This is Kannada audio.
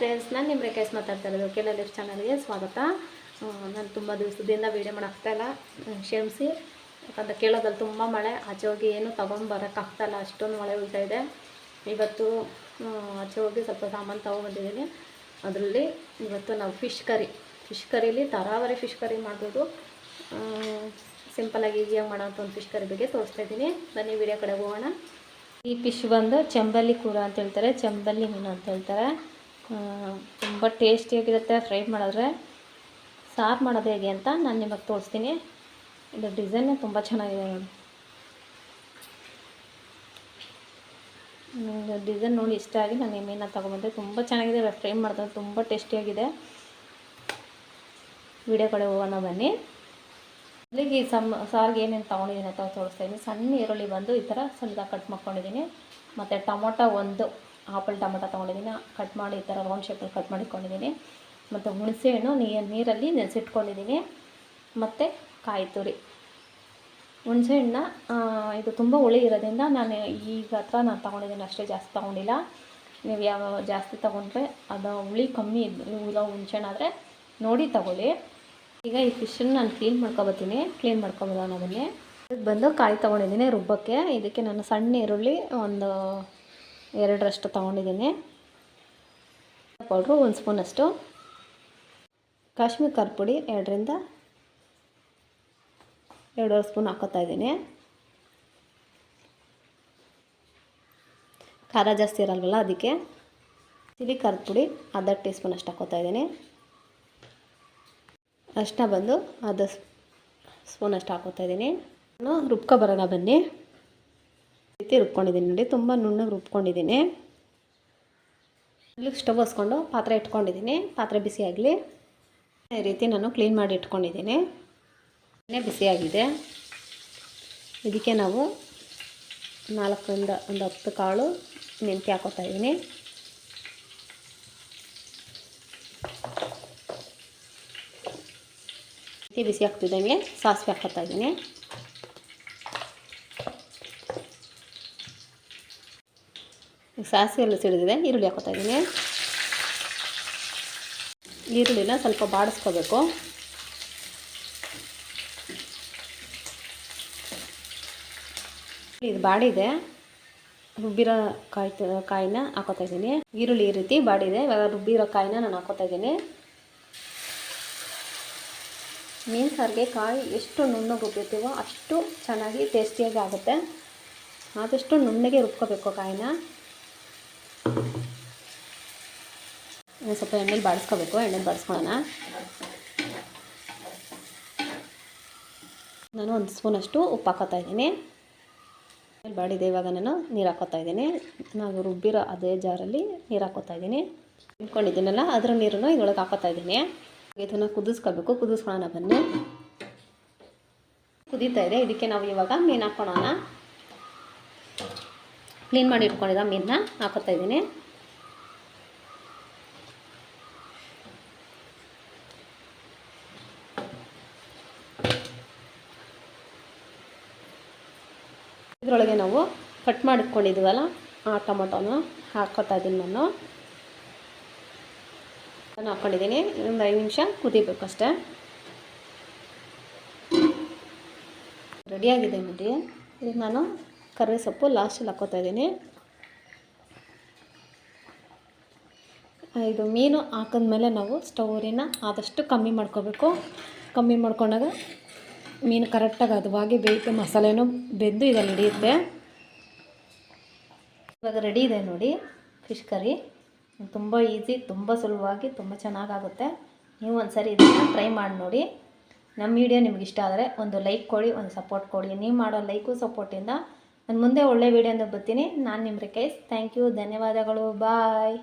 ಫ್ರೆಂಡ್ಸ್ ನಾನು ನಿಮ್ಮ ರೇಖೇಶ್ ಮಾತಾಡ್ತಾ ಇರೋದು ಕೆಲ ಚಾನಲ್ಗೆ ಸ್ವಾಗತ. ನಾನು ತುಂಬ ದಿವಸದಿಂದ ವೀಡಿಯೋ ಮಾಡೋಕ್ತಾಯಿಲ್ಲ ಕ್ಷಮಿಸಿ. ಯಾಕಂದರೆ ಕೇಳೋದಲ್ಲಿ ತುಂಬ ಮಳೆ. ಆಚೆ ಹೋಗಿ ಏನು ತೊಗೊಂಡು ಬರೋಕ್ಕಾಗ್ತಾಯಿಲ್ಲ. ಅಷ್ಟೊಂದು ಮಳೆ ಉಳ್ತಾ ಇದೆ. ಇವತ್ತು ಆಚೆ ಹೋಗಿ ಸ್ವಲ್ಪ ಸಾಮಾನು ತೊಗೊಂಬಂದಿದ್ದೀನಿ ಅದರಲ್ಲಿ ಇವತ್ತು ನಾವು ಫಿಶ್ ಕರಿ ಫಿಶ್ ಕರೀಲಿ ತರಾವರಿ ಫಿಶ್ ಕರಿ ಮಾಡ್ಬೋದು. ಸಿಂಪಲಾಗಿ ಈಸಿಯಾಗಿ ಮಾಡೋಂಥ ಒಂದು ಫಿಶ್ ಕರಿ ಬಗ್ಗೆ ತೋರಿಸ್ತಾ ಇದ್ದೀನಿ. ಬನ್ನಿ ವಿಡಿಯೋ ಕಡೆ ಹೋಗೋಣ. ಈ ಫಿಶ್ ಬಂದು ಚಂಬಲ್ಲಿ ಕೂರ ಅಂತ ಹೇಳ್ತಾರೆ. ಚಂಬಲ್ಲಿ ಮೀನು ಅಂತ ಹೇಳ್ತಾರೆ. ತುಂಬ ಟೇಸ್ಟಿಯಾಗಿರುತ್ತೆ ಫ್ರೈ ಮಾಡಿದ್ರೆ. ಸಾರು ಮಾಡೋದು ಹೇಗೆ ಅಂತ ನಾನು ನಿಮಗೆ ತೋರಿಸ್ತೀನಿ. ಇದು ಡಿಸೈನೇ ತುಂಬ ಚೆನ್ನಾಗಿದೆ ನೋಡಿ. ಡಿಸೈನ್ ನೋಡಿ ಇಷ್ಟ ಆಗಿ ನಾನು ಮೀನನ್ನ ತೊಗೊಂಬಂದೆ. ತುಂಬ ಚೆನ್ನಾಗಿದೆ, ಫ್ರೈ ಮಾಡಿದ್ರೆ ತುಂಬ ಟೇಸ್ಟಿಯಾಗಿದೆ ವಿಡಿಯೋ ಕಡೆ ಹೋಗೋಣ ಬನ್ನಿ. ಅಲ್ಲಿಗೆ ಈ ಸಮ್, ಸಾರಿಗೆ ಏನೇನು ತೊಗೊಂಡಿದ್ದೀನಿ ಅಂತ ತೋರಿಸ್ತಾ ಇದ್ದೀನಿ. ಸಣ್ಣ ಈರುಳ್ಳಿ ಬಂದು ಈ ಥರ ಸಣ್ಣದಾಗಿ ಕಟ್ ಮಾಡ್ಕೊಂಡಿದ್ದೀನಿ. ಮತ್ತು ಟೊಮೊಟೊ ಒಂದು. ಆಪಲ್ ಟೊಮೊಟೊ ತೊಗೊಂಡಿದ್ದೀನಿ. ಕಟ್ ಮಾಡಿ ಈ ಥರ ರೌಂಡ್ ಶೇಪಲ್ಲಿ ಕಟ್ ಮಾಡಿಕೊಂಡಿದ್ದೀನಿ ಮತ್ತು ಹುಣಸೆಹಣ್ಣು ನೀರಲ್ಲಿ ನೆನೆಸಿಟ್ಕೊಂಡಿದ್ದೀನಿ. ಮತ್ತು ಕಾಯಿ ತುರಿ. ಹುಣಸೆಹಣ್ಣ ಇದು ತುಂಬ ಹುಳಿ ಇರೋದ್ರಿಂದ ನಾನು ಈಗ ಹತ್ರ ನಾನು ತೊಗೊಂಡಿದ್ದೀನಿ ಅಷ್ಟೇ ಜಾಸ್ತಿ ತೊಗೊಂಡಿಲ್ಲ. ನೀವು ಯಾವ ಜಾಸ್ತಿ ತೊಗೊಂಡ್ರೆ ಅದು ಹುಳಿ ಕಮ್ಮಿ ಇದ್ದು ಹುಣಸೆಹಣ್ಣಾದರೆ ನೋಡಿ ತಗೊಳ್ಳಿ. ಈಗ ಈ ಫಿಶನ್ನು ನಾನು ಕ್ಲೀನ್ ಮಾಡ್ಕೊಬತ್ತೀನಿ ಕ್ಲೀನ್ ಮಾಡ್ಕೊಬೋದು ಅನ್ನೋದನ್ನೇ ಬಂದು ಕಾಯಿ ತೊಗೊಂಡಿದ್ದೀನಿ ರುಬ್ಬಕ್ಕೆ. ಇದಕ್ಕೆ ನಾನು ಸಣ್ಣ ಈರುಳ್ಳಿ, ಒಂದು ಎರಡರಷ್ಟು ತೊಗೊಂಡಿದ್ದೀನಿ. ಪೌಡ್ರು ಒಂದು ಸ್ಪೂನಷ್ಟು ಕಾಶ್ಮೀರ್ ಖಾರ ಪುಡಿ ಎರಡರಿಂದ ಎರಡೂವರೆ ಸ್ಪೂನ್ ಹಾಕೋತಾ ಇದ್ದೀನಿ. ಖಾರ ಜಾಸ್ತಿ ಇರಲ್ವಲ್ಲ ಅದಕ್ಕೆ. ಚಿಲಿ ಖಾರದ ಪುಡಿ ಅರ್ಧ ಟೀ ಸ್ಪೂನ್ ಅಷ್ಟು ಹಾಕೋತಾ ಇದ್ದೀನಿ. ಅಷ್ಟನ್ನ ಬಂದು ಅರ್ಧ ಸ್ಪೂನ್ ಅಷ್ಟು ಹಾಕೋತಾ ಇದ್ದೀನಿ. ನಾನು ರುಬ್ಕೊ ಬರೋಣ ಬನ್ನಿ. ರೀತಿ ರುಬ್ಕೊಂಡಿದ್ದೀನಿ. ನೋಡಿ, ತುಂಬ ನುಣ್ಣಗೆ ರುಬ್ಕೊಂಡಿದ್ದೀನಿ. ಇಲ್ಲಿ ಸ್ಟವ್ ಹಸ್ಕೊಂಡು ಪಾತ್ರೆ ಇಟ್ಕೊಂಡಿದ್ದೀನಿ. ಪಾತ್ರೆ ಬಿಸಿ ಆಗಲಿ. ಈ ರೀತಿ ನಾನು ಕ್ಲೀನ್ ಮಾಡಿ ಇಟ್ಕೊಂಡಿದ್ದೀನಿ. ಎಣ್ಣೆ ಬಿಸಿಯಾಗಿದೆ ಇದಕ್ಕೆ ನಾವು ನಾಲ್ಕರಿಂದ ಒಂದು ಹತ್ತು ಕಾಳು ಮೆಂತ್ಯ ಹಾಕೋತಾ ಇದ್ದೀನಿ. ಬಿಸಿ ಬಿಸಿ ಆಗ್ತಿದ್ದಂಗೆ ಸಾಸಿವೆ ಹಾಕೋತಾ ಇದ್ದೀನಿ. ಸಾಸಿವೆ ಎಲ್ಲ ಸಿಡಿದಿದೆ, ಈರುಳ್ಳಿ ಹಾಕೋತಾ ಇದ್ದೀನಿ. ಈರುಳ್ಳಿನ ಸ್ವಲ್ಪ ಬಾಡಿಸ್ಕೋಬೇಕು. ಇದು ಬಾಡಿದೆ. ರುಬ್ಬಿರೋ ಕಾಯಿ ಕಾಯಿನ ಹಾಕೋತಾ ಇದ್ದೀನಿ. ಈರುಳ್ಳಿ ಈ ರೀತಿ ಬಾಡಿದೆ. ಇವಾಗ ರುಬ್ಬಿರೋ ಕಾಯಿನ ನಾನು ಹಾಕೋತಾ ಇದ್ದೀನಿ. ಮೀನು ಸಾರಿಗೆ ಕಾಯಿ ಎಷ್ಟು ನುಣ್ಣಗೆ ರುಬ್ಬಿರ್ತೀವೋ ಅಷ್ಟು ಚೆನ್ನಾಗಿ ಟೇಸ್ಟಿಯಾಗಿ ಆಗುತ್ತೆ. ಆದಷ್ಟು ನುಣ್ಣಗೆ ರುಬ್ಕೋಬೇಕು ಕಾಯಿನ. ಸ್ವಲ್ಪ ಎಣ್ಣೆಲಿ ಬಾಡಿಸ್ಕೋಬೇಕು, ಎಣ್ಣೆಲಿ ಬಾಡಿಸ್ಕೊಳ್ಳೋಣ. ನಾನು ಒಂದು ಸ್ಪೂನಷ್ಟು ಉಪ್ಪು ಹಾಕೋತಾ ಇದ್ದೀನಿ. ಬಾಡಿದೆ ಇವಾಗ ನಾನು ನೀರು ಹಾಕೋತಾ ಇದ್ದೀನಿ. ನಾವು ರುಬ್ಬಿರೋ ಅದೇ ಜಾರಲ್ಲಿ ನೀರು ಹಾಕೋತಾ ಇದ್ದೀನಿ. ಇಟ್ಕೊಂಡಿದ್ದೀನಲ್ಲ, ಅದರ ನೀರನ್ನು ಇದ್ರೊಳಗೆ ಹಾಕೋತಾ ಇದ್ದೀನಿ. ಇದನ್ನು ಕುದಿಸ್ಕೋಬೇಕು, ಕುದಿಸ್ಕೊಳ್ಳೋಣ ಬನ್ನಿ. ಕುದೀತಾ ಇದೆ, ಇದಕ್ಕೆ ನಾವು ಇವಾಗ ಮೀನು ಹಾಕ್ಕೊಳೋಣ. ಕ್ಲೀನ್ ಮಾಡಿ ಇಟ್ಕೊಂಡಿದ್ದ ಮೀನನ್ನ ಹಾಕೋತಾ ಇದ್ದೀನಿ. ಇದರೊಳಗೆ ನಾವು ಕಟ್ ಮಾಡಿಟ್ಕೊಂಡಿದ್ದೀವಲ್ಲ ಆ ಟೊಮೊಟೊನ ಹಾಕೋತಾ ಇದ್ದೀನಿ ನಾನು. ನಾನು ಹಾಕ್ಕೊಂಡಿದ್ದೀನಿ ಒಂದು ಐದು ನಿಮಿಷ ಕುದಿಬೇಕು ಅಷ್ಟೇ ರೆಡಿಯಾಗಿದೆ ನೋಡಿ. ಈಗ ನಾನು ಕರಿವೆ ಸೊಪ್ಪು ಲಾಸ್ಟಲ್ಲಿ ಹಾಕೋತಾ ಇದ್ದೀನಿ ಇದು ಮೀನು ಹಾಕಿದ್ಮೇಲೆ ನಾವು ಸ್ಟೌರಿನ ಆದಷ್ಟು ಕಮ್ಮಿ ಮಾಡ್ಕೋಬೇಕು. ಕಮ್ಮಿ ಮಾಡ್ಕೊಂಡಾಗ ಮೀನು ಕರೆಕ್ಟಾಗಿ ಹದವಾಗಿ ಬೇಯುತ್ತೆ ಮಸಾಲೆನೂ ಬೆಂದು ಇದರಲ್ಲಿ ಹಿಡಿಯುತ್ತೆ. ಇವಾಗ ರೆಡಿ ಇದೆ ನೋಡಿ ಫಿಶ್ ಕರಿ ತುಂಬ ಈಸಿ ತುಂಬ ಸುಲಭವಾಗಿ, ತುಂಬ ಚೆನ್ನಾಗಾಗುತ್ತೆ. ನೀವು ಒಂದು ಸರಿ ಇದನ್ನು ಟ್ರೈ ಮಾಡಿ ನೋಡಿ. ನಮ್ಮ ವಿಡಿಯೋ ನಿಮ್ಗೆ ಇಷ್ಟ ಆದರೆ ಒಂದು ಲೈಕ್ ಕೊಡಿ, ಒಂದು ಸಪೋರ್ಟ್ ಕೊಡಿ. ನೀವು ಮಾಡೋ ಲೈಕು ಸಪೋರ್ಟಿಂದ ನಾನು ಮುಂದೆ ಒಳ್ಳೆ ಅಂತ ಬರ್ತೀನಿ. ನಾನು ನಿಮ್ಮ ರಿಕೈಸ್ ಥ್ಯಾಂಕ್ ಯು ಧನ್ಯವಾದಗಳು ಬಾಯ್